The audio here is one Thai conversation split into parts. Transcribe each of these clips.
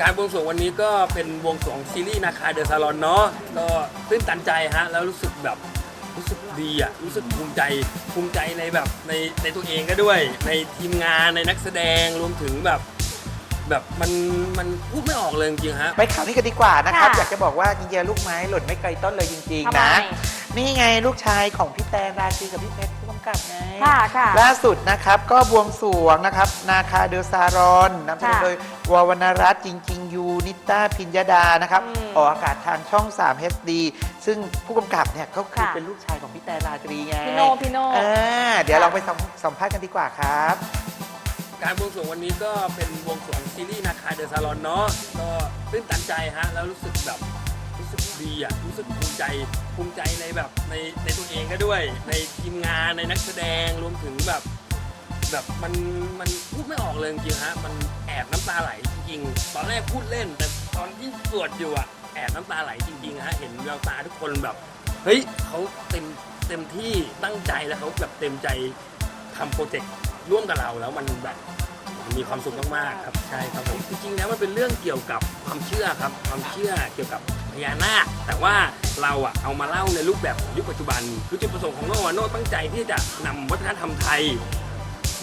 การบวงสรวงวันนี้ก็เป็นบวงสรวงซีรีส์นาคาเดอะซาลอนเนาะก็ตื้นตันใจฮะแล้วรู้สึกแบบรู้สึกดีอะรู้สึกภูมิใจภูมิใจในแบบในในตัวเองก็ด้วย ในทีมงานในนักแสดงรวมถึงแบบ แบบมันมันพูดไม่ออกเลยจริงๆฮะ ไปข่าวนี้กันดีกว่านะครับ ค่ะอยากจะบอกว่าจริงๆลูกไม้หล่นไม่ไกลต้นเลยจริงทำๆไมนะ นี่ไงลูกชายของพี่แตนราตรีกับพี่เพชรผู้กำกับไงค่ะค่ะล่าสุดนะครับก็บวงสรวงนะครับ นาคาเดลซารอนนำแสดงค่ะโดยวาวรรณรัตน์จริงๆยูนิต้าพิญญดานะครับอืมออกอากาศทางช่อง 3 HD ซึ่งผู้กำกับเนี่ยเขาคือค่ะ เป็นลูกชายของพี่แตนราตรีไงพี่โนพี่โน อ่าเดี๋ยวค่ะเราไปสัมสัมภาษณ์กันดีกว่าครับการ บวงสรวงวันนี้ก็เป็นบวงสรวงซีรีส์นาคาเดอะซาลอนเนาะก็ตื้นตันใจฮะแล้วรู้สึกแบบรู้สึกดีอะรู้สึกภูมิใจภูมิใจในแบบในในตัวเองก็ด้วย ในทีมงานในนักแสดงรวมถึงแบบแบบมันมันพูดไม่ออกเลยจริงฮะมันแอบน้ำตาไหลจริงตอนแรกพูดเล่น แต่ตอนที่สวดอยู่อะแอบน้ำตาไหลจริงๆฮะเห็นแววตาทุกคนแบบเฮ้ยเขาเต็มเต็มที่ตั้งใจแล้วเขาแบบเต็มใจทำโปรเจกต์ร่วมกับเราแล้วมันแบบ มีความสุขมากๆครับใช่ครับผมจริงๆแล้วมันเป็นเรื่องเกี่ยวกับความเชื่อครับ ความเชื่อเกี่ยวกับพญานาคแต่ว่าเราอะเอามาเล่าในรูปแบบของยุคปัจจุบันคือจุดประสงค์ของโน่อะโน่ตั้งใจที่จะนำวัฒนธรรมไทย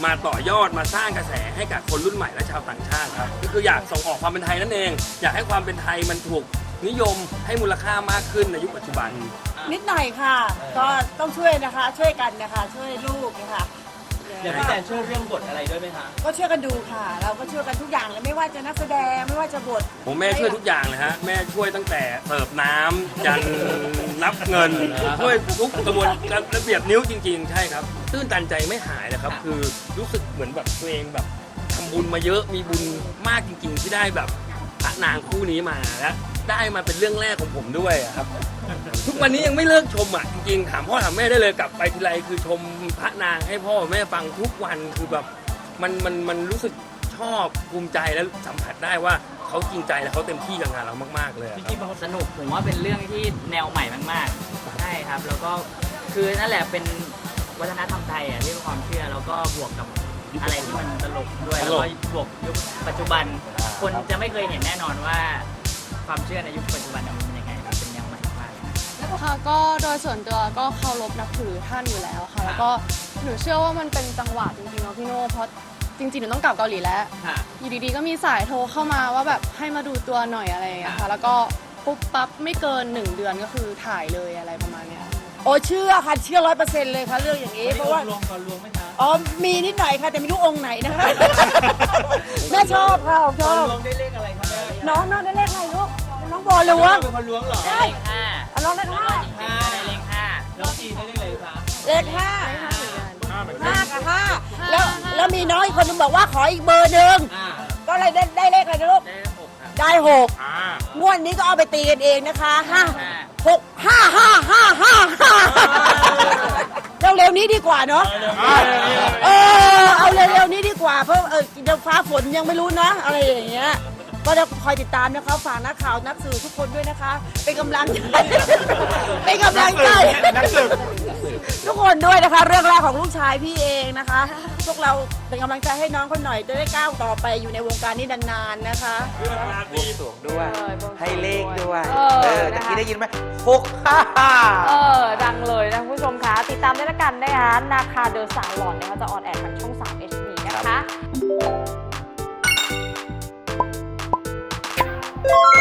มาต่อยอดมาสร้างกระแสให้กับคนรุ่นใหม่และชาวต่างชาติครับก็คืออยากส่งออกความเป็นไทยนั่นเอง อยากให้ความเป็นไทยมันถูกนิยมให้มูลค่ามากขึ้นในยุคปัจจุบัน นิดหน่อยค่ะ ก็ต้องช่วยนะคะ ช่วยกันนะคะ ช่วยลูกนะคะ เดี๋ยวพี่แตนช่วยเรื่องบทอะไรด้วยไหมคะก็ช่วยกันดูค่ะ เราก็ช่วยกันทุกอย่างเลยไม่ว่าจะนักแสดงไม่ว่าจะบทผมแม่ช่วยทุกอย่างเลยฮะ แม่ช่วยตั้งแต่เสิร์ฟน้ำยันนับเงินช่วยทุกกระบวนการระเบียบนิ้วจริง ๆ ใช่ครับ ตื้นตันใจไม่หายนะครับ คือรู้สึกเหมือนแบบตัวเองแบบทำบุญมาเยอะมีบุญมากจริง ๆ ที่ได้แบบพระนางคู่นี้มาและ ได้มาเป็นเรื่องแรกของผมด้วยอะครับ ทุกวันนี้ยังไม่เลิกชมอะจริงๆถามพ่อถามแม่ได้เลยกลับไปทีไรคือชมพระนางให้พ่อแม่ฟังทุกวันคือแบบมันมันมันรู้สึกชอบภูมิใจและสัมผัสได้ว่าเขาจริงใจและเขาเต็มที่กับงานเรามากๆเลยอะจครับริงๆบางคนสนุกผมว่าเป็นเรื่องที่แนวใหม่มากๆใช่ครับ แล้วก็คือนั่นแหละเป็นวัฒนธรรมไทยอะที่เป็นความเชื่อแล้วก็บวกกับอะไรที่มันตลกด้วยตแล้วลกก็บวกยุคปัจจุบัน คนจะไม่เคยเห็นแน่นอนว่า ความเชื่อในยุคปัจจุบันมันเป็นยังไงมันเป็นแนวใหม่มากๆค่ะก็โดยส่วนตัวก็เคารพนับถือท่านอยู่แล้วค่ะ แล้วก็หนูเชื่อว่ามันเป็นจังหวะจริงๆเนาะพี่โน่เพราะจริงๆหนูต้องกลับเกาหลีแล้วค่ะ อยู่ดีๆก็มีสายโทรเข้ามาว่าแบบให้มาดูตัวหน่อยอะไรอย่างเงี้ยค่ะแล้วก็ปุ๊บปั๊บไม่เกินหนึ่งเดือนก็คือถ่ายเลยอะไรประมาณเนี้ย โอ้เชื่อค่ะเชื่อร้อยเปอร์เซ็นต์เลยค่ะเรื่องอย่างนี้เพราะว่าลวงก่อนลวงไหมคะอ๋อมีนิดหน่อยค่ะ แต่ไม่รู้องค์ไหนนะคะ แม่ชอบค่ะชก่ออนบลวงได้เลขอะไรคะแม่ น้องน้องได้เลขอะไรลูก น้องบอลเลยวะเป็นคนล้วงเหรอได้เลขห้าเอาน้องได้ห้าห้าได้เลขห้าน้องจีนได้เลขอะไรคะเลขห้าห้ากับห้าแล้วแล้วมีน้องอีกคนนึงบอกว่าขออีกเบอร์หนึ่งอ่าก็เลยได้ได้เลขอะไรนะลูกได้หกครับได้หกงวดนี้ก็เอาไปตีกันเองนะคะห้าหกห้าห้าห้าห้าห้าเร็วๆนี้ดีกว่าเนาะเออเอาเร็วๆนี้ดีกว่าเพราะเออเดี๋ยวฟ้าฝนยังไม่รู้นะอะไรอย่างเงี้ย ก็จะคอยติดตามนะคะฝากนักข่าวนักสื่อทุกคนด้วยนะคะ เป็นกำลังใจเป็นกำลังใจ นักสืบทุกคนด้วยนะคะ เรื่องแรกของลูกชายพี่เองนะคะ พวกเราเป็นกำลังใจให้น้องเขาหน่อยจะได้ก้าวต่อไปอยู่ในวงการนี้นานๆนะคะบวงสรวงด้วยเออบวงสรวงให้เลขด้วย เออเออนะคะตะกี้ได้ยินไหมหกห้าห้า เออ ดังเลยนะคุณผู้ชมคะ ติดตามได้ละกันนะคะ นาคาเดอะสาลอนนะคะจะออนแอร์ทางช่อง Bye.